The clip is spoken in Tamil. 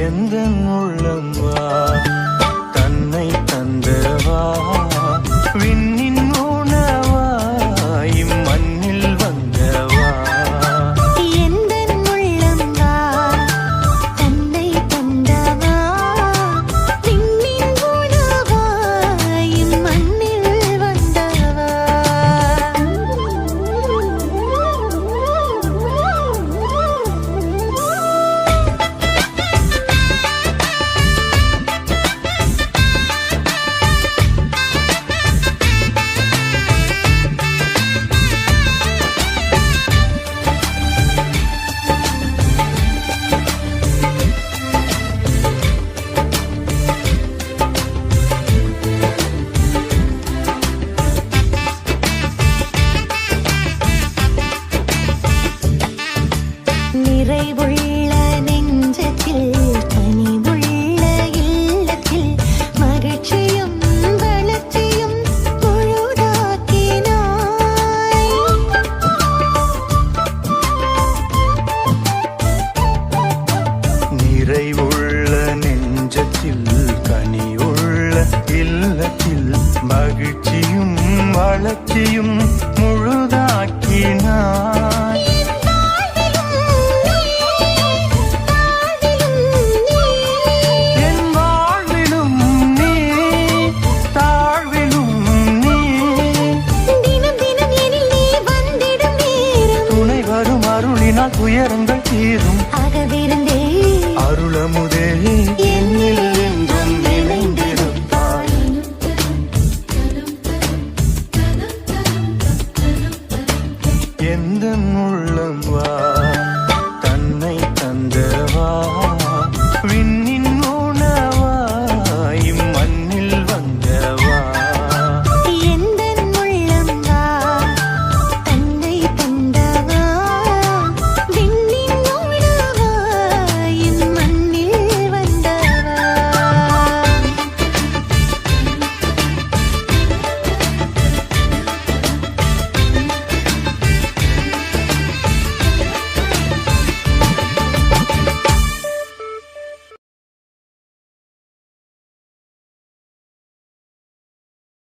எந்த உள்ளம் வா? நிறைவுள்ள நெஞ்சத்தில் உயரங்கள் தீரும். அகவிருந்தே அருளமுதே. என்னில் என்றும் நினைந்திருப்பாய் எந்த உள்ளம் வா.